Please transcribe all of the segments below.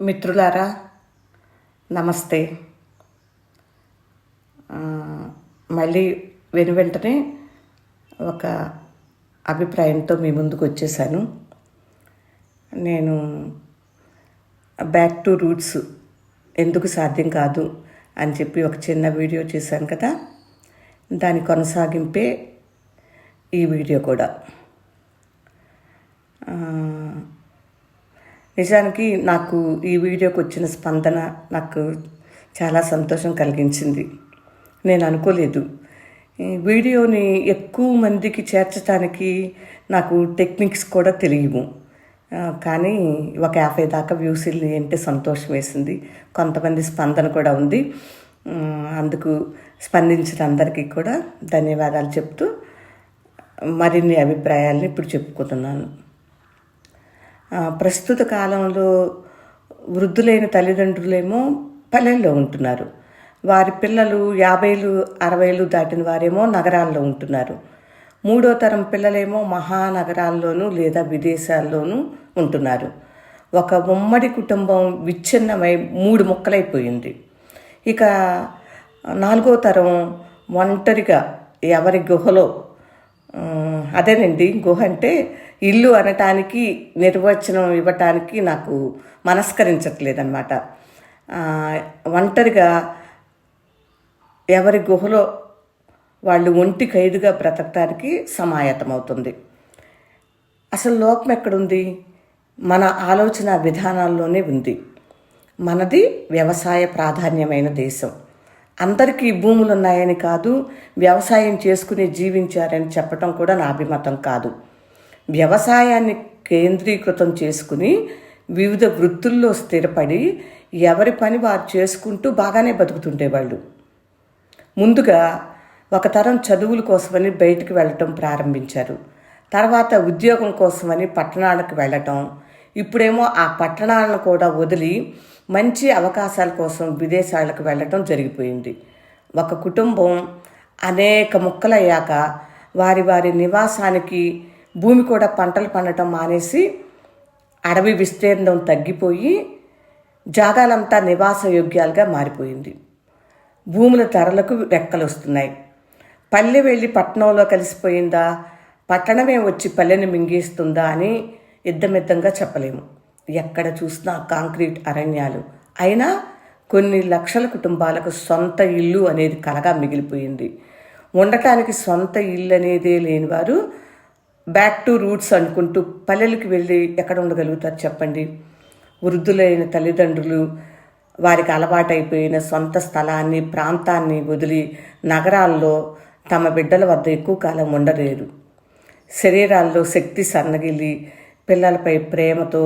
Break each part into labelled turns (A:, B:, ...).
A: మిత్రులారా నమస్తే. మళ్ళీ వెను వెంటనే ఒక అభిప్రాయంతో మీ ముందుకు వచ్చేసాను. నేను బ్యాక్ టు రూట్స్ ఎందుకు సాధ్యం కాదు అని చెప్పి ఒక చిన్న వీడియో చేశాను కదా. దాని కొనసాగింపే ఈ వీడియో కూడా. నిజానికి నాకు ఈ వీడియోకి వచ్చిన స్పందన నాకు చాలా సంతోషం కలిగించింది. నేను అనుకోలేదు. ఈ వీడియోని ఎక్కువ మందికి చేర్చడానికి నాకు టెక్నిక్స్ కూడా తెలియవు. కానీ ఒక యాభై దాకా వ్యూస్ వెళ్ళి అంటే సంతోషం వేసింది. కొంతమంది స్పందన కూడా ఉంది. అందుకు స్పందించిన అందరికీ కూడా ధన్యవాదాలు చెప్తూ మరిన్ని అభిప్రాయాలను ఇప్పుడు చెప్పుకుంటున్నాను. ప్రస్తుత కాలంలో వృద్ధులైన తల్లిదండ్రులేమో పల్లెల్లో ఉంటున్నారు. వారి పిల్లలు యాభైలు అరవైలు దాటిన వారేమో నగరాల్లో ఉంటున్నారు. మూడో తరం పిల్లలేమో మహానగరాల్లోనూ లేదా విదేశాల్లోనూ ఉంటున్నారు. ఒక ఉమ్మడి కుటుంబం విచ్ఛిన్నమై మూడు ముక్కలైపోయింది. ఇక నాలుగో తరం ఒంటరిగా ఎవరి గుహలో అదేనండి. గుహ అంటే ఇల్లు అనటానికి నిర్వచనం ఇవ్వటానికి నాకు మనస్కరించట్లేదన్నమాట. ఒంటరిగా ఎవరి గుహలో వాళ్ళు ఒంటి ఖైదుగా బ్రతకటానికి సమాయత్తమవుతుంది. అసలు లోపం ఎక్కడుంది? మన ఆలోచన విధానాల్లోనే ఉంది. మనది వ్యవసాయ ప్రాధాన్యమైన దేశం. అందరికీ భూములు ఉన్నాయని కాదు వ్యవసాయం చేసుకుని జీవించారని చెప్పటం కూడా నా అభిమతం కాదు. వ్యవసాయాన్ని కేంద్రీకృతం చేసుకుని వివిధ వృత్తుల్లో స్థిరపడి ఎవరి పని వారు చేసుకుంటూ బాగానే బతుకుతుండేవాళ్ళు. ముందుగా ఒక తరం చదువుల కోసమని బయటికి వెళ్ళటం ప్రారంభించారు. తర్వాత ఉద్యోగం కోసమని పట్టణాలకు వెళ్ళటం ఇప్పుడేమో ఆ పట్టణాలను కూడా వదిలి మంచి అవకాశాల కోసం విదేశాలకు వెళ్ళటం జరిగిపోయింది. ఒక కుటుంబం అనేక ముక్కలయ్యాక వారి వారి నివాసానికి భూమి కూడా పంటలు పండటం మానేసి అడవి విస్తీర్ణం తగ్గిపోయి జాగాలంతా నివాస యోగ్యాలుగా మారిపోయింది. భూముల ధరలకు రెక్కలు వస్తున్నాయి పల్లె వెళ్ళి పట్టణంలో కలిసిపోయిందా? పట్టణమే వచ్చి పల్లెని మింగేస్తుందా అని యుద్ధమిద్దంగా చెప్పలేము. ఎక్కడ చూసినా కాంక్రీట్ అరణ్యాలు. అయినా కొన్ని లక్షల కుటుంబాలకు సొంత ఇల్లు అనేది కలగా మిగిలిపోయింది. ఉండటానికి సొంత ఇల్లు అనేదే లేని వారు బ్యాక్ టు రూట్స్ అనుకుంటూ పల్లెలకు వెళ్ళి ఎక్కడ ఉండగలుగుతారు చెప్పండి? వృద్ధులైన తల్లిదండ్రులు వారికి అలవాటైపోయిన సొంత స్థలాన్ని ప్రాంతాన్ని వదిలి నగరాల్లో తమ బిడ్డల వద్ద ఎక్కువ కాలం ఉండలేరు. శరీరాల్లో శక్తి సన్నగిల్లి పిల్లలపై ప్రేమతో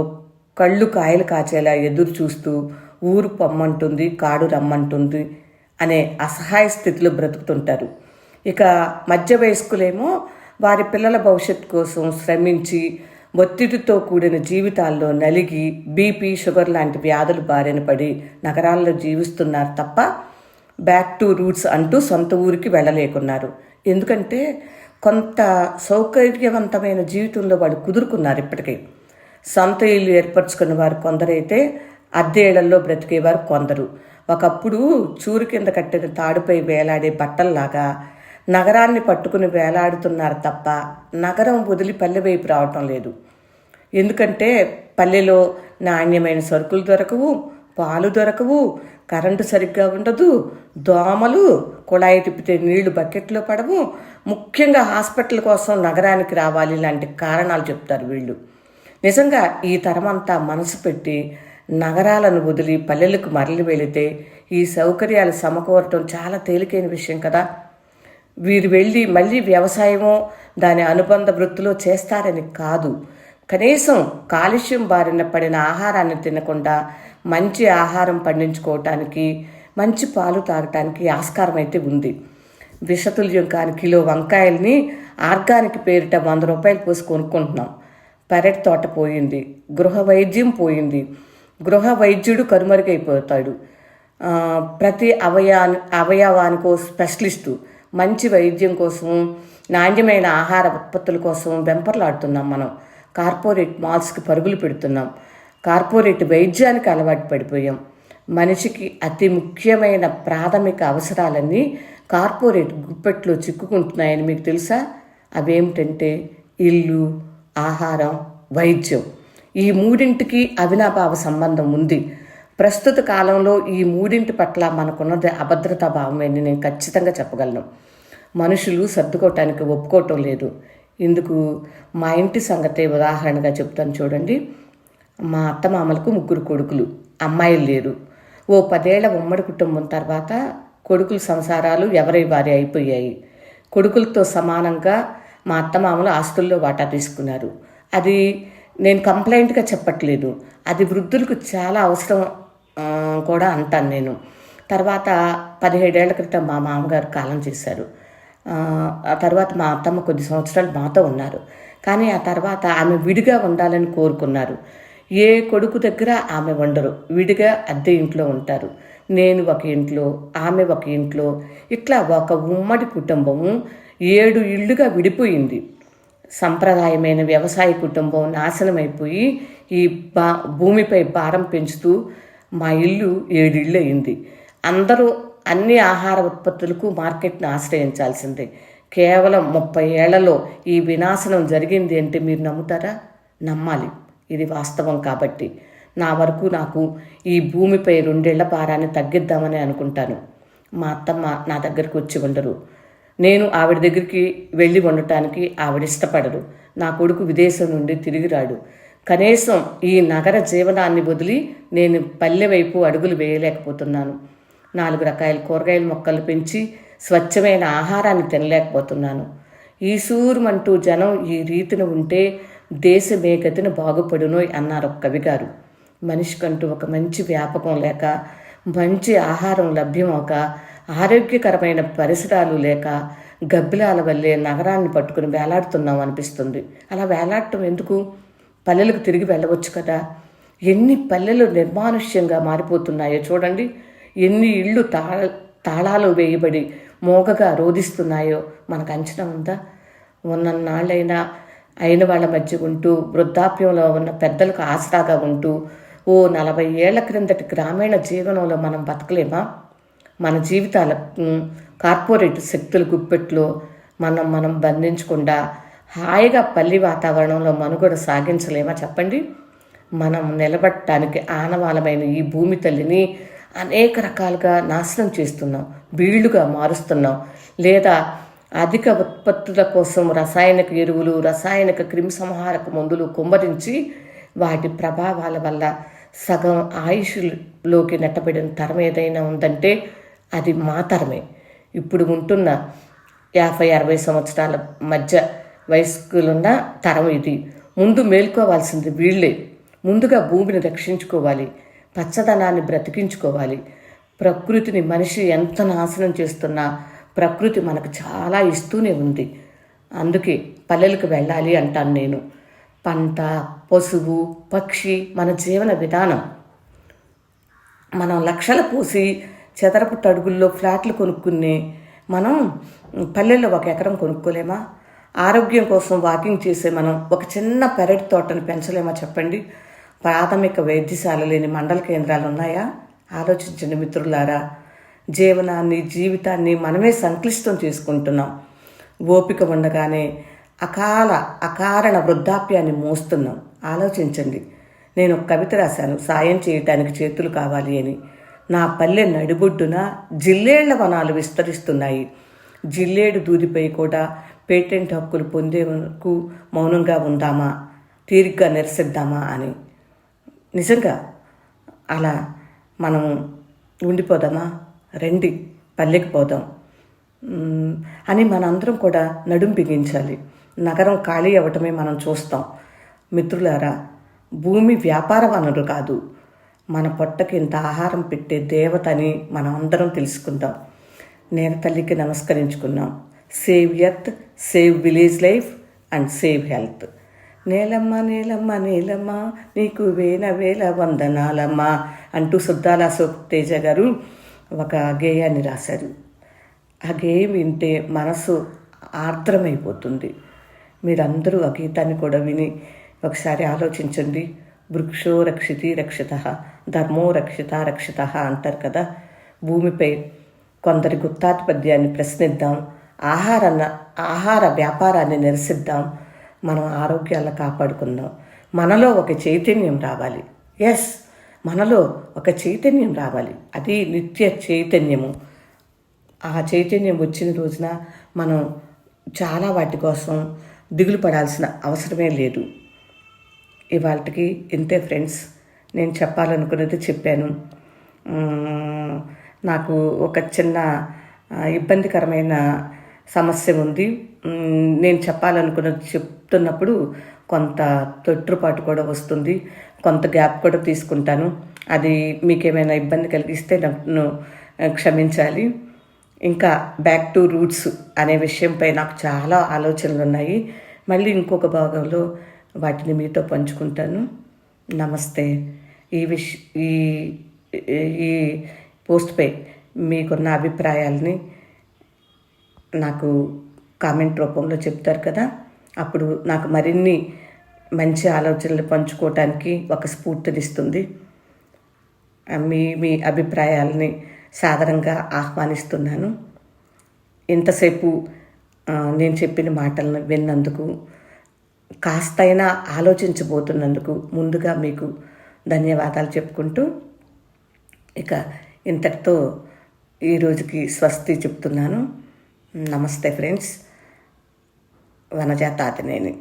A: కళ్ళు కాయలు కాచేలా ఎదురు చూస్తూ ఊరు పొమ్మంటుంది కాడు రమ్మంటుంది అనే అసహాయ స్థితిలో బ్రతుకుతుంటారు. ఇక మధ్య వయస్కులేమో వారి పిల్లల భవిష్యత్తు కోసం శ్రమించి ఒత్తిడితో కూడిన జీవితాల్లో నలిగి బీపీ షుగర్ లాంటి వ్యాధులు బారిన పడి నగరాల్లో జీవిస్తున్నారు తప్ప బ్యాక్ టు రూట్స్ అంటూ సొంత ఊరికి వెళ్ళలేకున్నారు. ఎందుకంటే కొంత సౌకర్యవంతమైన జీవితంలో వాళ్ళు కుదురుకున్నారు ఇప్పటికీ. సొంత ఇల్లు ఏర్పరచుకున్న వారు కొందరైతే అద్దెళ్ళలో బ్రతికేవారు కొందరు. ఒకప్పుడు చూరు కింద కట్టిన తాడుపై వేలాడే బట్టల్లాగా నగరాన్ని పట్టుకుని వేలాడుతున్నారు తప్ప నగరం వదిలి పల్లె వైపు రావటం లేదు. ఎందుకంటే పల్లెలో నాణ్యమైన సరుకులు దొరకవు పాలు దొరకవు కరెంటు సరిగ్గా ఉండదు దోమలు కుళాయి తిప్పితే నీళ్ళు బకెట్లో పడవు. ముఖ్యంగా హాస్పిటల్ కోసం నగరానికి రావాలి లాంటి కారణాలు చెప్తారు వీళ్ళు. నిజంగా ఈ తరం అంతా మనసు పెట్టి నగరాలను వదిలి పల్లెలకు మరలి వెళితే ఈ సౌకర్యాలు సమకూరటం చాలా తేలికైన విషయం కదా. వీరు వెళ్ళి మళ్ళీ వ్యవసాయమో దాని అనుబంధ వృత్తిలో చేస్తారని కాదు. కనీసం కాలుష్యం బారిన పడిన ఆహారాన్ని తినకుండా మంచి ఆహారం పండించుకోవటానికి మంచి పాలు తాగటానికి ఆస్కారం అయితే ఉంది. విషతుల్యం కాని కిలో వంకాయల్ని ఆర్గానిక్ పేరిట వంద రూపాయలు పోసి కొనుక్కుంటున్నాం. పెరటి తోట పోయింది గృహ వైద్యం పోయింది. గృహ వైద్యుడు కనుమరుగైపోతాడు. ప్రతి అవయా అవయవానికో స్పెషలిస్టు మంచి వైద్యం కోసం నాణ్యమైన ఆహార ఉత్పత్తుల కోసం వెంపర్లాడుతున్నాం మనం. కార్పొరేట్ మాల్స్కి పరుగులు పెడుతున్నాం. కార్పొరేట్ వైద్యానికి అలవాటు పడిపోయాం. మనిషికి అతి ముఖ్యమైన ప్రాథమిక అవసరాలన్నీ కార్పొరేట్ గుప్పెట్లో చిక్కుకుంటున్నాయని మీకు తెలుసా? అవేమిటంటే ఇల్లు ఆహారం వైద్యం. ఈ మూడింటికి అవినాభావ సంబంధం ఉంది. ప్రస్తుత కాలంలో ఈ మూడింటి పట్ల మనకున్నది అభద్రతా భావమని నేను ఖచ్చితంగా చెప్పగలను. మనుషులు సర్దుకోవటానికి ఒప్పుకోవటం లేదు. ఇందుకు మా ఇంటి సంగతే ఉదాహరణగా చెప్తాను చూడండి. మా అత్తమామలకు ముగ్గురు కొడుకులు. అమ్మాయిలు లేరు. ఓ పదేళ్ళ ఉమ్మడి కుటుంబం తర్వాత కొడుకుల సంసారాలు ఎవరి వారి అయిపోయాయి. కొడుకులతో సమానంగా మా అత్తమామలు ఆస్తుల్లో వాటా తీసుకున్నారు. అది నేను కంప్లైంట్గా చెప్పట్లేదు. అది వృద్ధులకు చాలా అవసరం కూడా అంటాను నేను. తర్వాత పదిహేడేళ్ళ క్రితం మా మామగారు కాలం చేశారు. ఆ తర్వాత మా అత్తమ్మ కొద్ది సంవత్సరాలు మాతో ఉన్నారు. కానీ ఆ తర్వాత ఆమె విడిగా ఉండాలని కోరుకున్నారు. ఏ కొడుకు దగ్గర ఆమె ఉండరు విడిగా అద్దె ఇంట్లో ఉంటారు. నేను ఒక ఇంట్లో ఆమె ఒక ఇంట్లో ఇట్లా ఒక ఉమ్మడి కుటుంబము ఏడు ఇళ్ళుగా విడిపోయింది. సంప్రదాయమైన వ్యవసాయ కుటుంబం నాశనమైపోయి ఈ బా భూమిపై భారం పెంచుతూ మా ఇల్లు ఏడిళ్ళు అయింది అందరూ అన్ని ఆహార ఉత్పత్తులకు మార్కెట్ను ఆశ్రయించాల్సిందే. కేవలం ముప్పై ఏళ్ళలో ఈ వినాశనం జరిగింది అంటే మీరు నమ్ముతారా? నమ్మాలి. ఇది వాస్తవం కాబట్టి. నా వరకు నాకు ఈ భూమిపై రెండేళ్ళ భారాన్ని తగ్గిద్దామని అనుకుంటాను. మా అత్తమ్మ నా దగ్గరికి వచ్చి ఉండరు. నేను ఆవిడ దగ్గరికి వెళ్ళి ఉండటానికి ఆవిడ ఇష్టపడరు. నా కొడుకు విదేశం నుండి తిరిగి రాడు. కనీసం ఈ నగర జీవనాన్ని వదిలి నేను పల్లె వైపు అడుగులు వేయలేకపోతున్నాను. నాలుగు రకాల కూరగాయల మొక్కలు పెంచి స్వచ్ఛమైన ఆహారాన్ని తినలేకపోతున్నాను. ఈ సూరమంటూ జనం ఈ రీతిన ఉంటే దేశమే గతిన బాగుపడునోయ్ అన్నారు ఒక కవిగారు. మనిషికంటూ ఒక మంచి వ్యాపకం లేక మంచి ఆహారం లభ్యం ఆరోగ్యకరమైన పరిసరాలు లేక గబ్బిలాల వల్లే నగరాన్ని పట్టుకుని వేలాడుతున్నాం అనిపిస్తుంది. అలా వేలాడటం ఎందుకు? పల్లెలకు తిరిగి వెళ్ళవచ్చు కదా. ఎన్ని పల్లెలు నిర్మానుష్యంగా మారిపోతున్నాయో చూడండి. ఎన్ని ఇళ్ళు తాళ తాళాలు వేయబడి మోగగా రోధిస్తున్నాయో మనకు అంచనా ఉందా? ఉన్నన్నాళ్ళైనా అయిన వాళ్ళ మధ్య ఉంటూ వృద్ధాప్యంలో ఉన్న పెద్దలకు ఆసరాగా ఉంటూ ఓ నలభై ఏళ్ళ క్రిందటి గ్రామీణ జీవనంలో మనం బతకలేమా? మన జీవితాల కార్పొరేట్ శక్తుల గుప్పెట్లో మనం మనం బంధించకుండా హాయిగా పల్లి వాతావరణంలో మనుగడ సాగించలేమా చెప్పండి? మనం నిలబడటానికి ఆనవాలమైన ఈ భూమి తల్లిని అనేక రకాలుగా నాశనం చేస్తున్నాం బీళ్ళుగా మారుస్తున్నాం. లేదా అధిక ఉత్పత్తుల కోసం రసాయనిక ఎరువులు రసాయనిక క్రిమిసంహారక మందులు కుమ్మరించి వాటి ప్రభావాల వల్ల సగం ఆయుష్లోకి నెట్టబడిన తరం ఏదైనా ఉందంటే అది మా తరమే. ఇప్పుడు ఉంటున్న యాభై అరవై సంవత్సరాల మధ్య వయస్కులున్న తరం ఇది. ముందు మేల్కోవాల్సింది వీళ్ళే. ముందుగా భూమిని రక్షించుకోవాలి. పచ్చదనాన్ని బ్రతికించుకోవాలి. ప్రకృతిని మనిషి ఎంత నాశనం చేస్తున్నా ప్రకృతి మనకు చాలా ఇస్తూనే ఉంది. అందుకే పల్లెలకు వెళ్ళాలి అంటాను నేను. పంట పశువు పక్షి మన జీవన విధానం. మనం లక్షలు పోసి చెదరపు అడుగుల్లో ఫ్లాట్లు కొనుక్కునే మనం పల్లెల్లో ఒక ఎకరం కొనుక్కోలేమా? ఆరోగ్యం కోసం వాకింగ్ చేసే మనం ఒక చిన్న పెరటి తోటను పెంచలేమా చెప్పండి? ప్రాథమిక వైద్యశాల లేని మండల కేంద్రాలు ఉన్నాయా? ఆలోచించండి మిత్రులారా. జీవనాన్ని జీవితాన్ని మనమే సంక్లిష్టం చేసుకుంటున్నాం. ఓపిక ఉండగానే అకాల అకారణ వృద్ధాప్యాన్ని మోస్తున్నాం. ఆలోచించండి. నేను ఒక కవిత రాశాను. సాయం చేయటానికి చేతులు కావాలి అని. నా పల్లె నడిబొడ్డున జిల్లేళ్ళ వనాలు విస్తరిస్తున్నాయి. జిల్లేడు దూదిపై కూడా పేటెంట్ హక్కులు పొందే వరకు మౌనంగా ఉందామా? తీరిగ్గా నిరసిద్దామా అని. నిజంగా అలా మనం ఉండిపోదామా? రండి పల్లెకి పోదాం. అని మనందరం కూడా నడుం బిగించాలి. నగరం ఖాళీ అవ్వటమే మనం చూస్తాం. మిత్రులారా భూమి వ్యాపార వనరు కాదు. మన పొట్టకి ఇంత ఆహారం పెట్టే దేవత అని మనం అందరం తెలుసుకుందాం నేల తల్లికి నమస్కరించుకున్నాం. Save earth save village life and save health. నేలమ్మ నేలమ్మ నేలమ్మ నీకు వేల వేల వందనాలమ్మ అంటూ సుద్దాల అశోక్ తేజ గారు ఒక గేయాన్ని రాశారు. ఆ గేయం వింటే మనసు ఆర్ద్రమైపోతుంది. మీరందరూ ఆ గీతాన్ని కూడా విని ఒకసారి ఆలోచించండి. వృక్షో రక్షితి రక్షిత ధర్మో రక్షిత రక్షిత అంటారు కదా. భూమిపై కొందరి గుత్తాధిపత్యాన్ని ప్రశ్నిద్దాం. ఆహారాన్ని ఆహార వ్యాపారాన్ని నిరసిద్దాం. మనం ఆరోగ్యాలను కాపాడుకుందాం. మనలో ఒక చైతన్యం రావాలి. ఎస్ మనలో ఒక చైతన్యం రావాలి. అది నిత్య చైతన్యము. ఆ చైతన్యం వచ్చిన రోజున మనం చాలా వాటి కోసం దిగులు పడాల్సిన అవసరమే లేదు. ఇవాళకి ఇంతే ఫ్రెండ్స్. నేను చెప్పాలనుకున్నది చెప్పాను. నాకు ఒక చిన్న ఇబ్బందికరమైన సమస్య ఉంది. నేను చెప్పాలనుకున్నది చెప్తున్నప్పుడు కొంత తొట్టుపాటు కూడా వస్తుంది. కొంత గ్యాప్ కూడా తీసుకుంటాను. అది మీకేమైనా ఇబ్బంది కలిగిస్తే నన్ను క్షమించాలి. ఇంకా బ్యాక్ టు రూట్స్ అనే విషయంపై నాకు చాలా ఆలోచనలు ఉన్నాయి మళ్ళీ ఇంకొక భాగంలో వాటిని మీతో పంచుకుంటాను. నమస్తే. ఈ విష ఈ ఈ పోస్ట్పై మీకున్న అభిప్రాయాలని నాకు కామెంట్ రూపంలో చెప్తారు కదా. అప్పుడు నాకు మరిన్ని మంచి ఆలోచనలు పంచుకోవటానికి ఒక స్ఫూర్తినిస్తుంది. మీ మీ అభిప్రాయాలని సాధారణంగా ఆహ్వానిస్తున్నాను. ఇంతసేపు నేను చెప్పిన మాటలను విన్నందుకు కాస్తైనా ఆలోచించబోతున్నందుకు ముందుగా మీకు ధన్యవాదాలు చెప్పుకుంటూ ఇక ఇంతటితో ఈ రోజుకి స్వస్తి చెప్తున్నాను. నమస్తే ఫ్రెండ్స్. പറഞ്ഞ ചത്താത്തിനേന്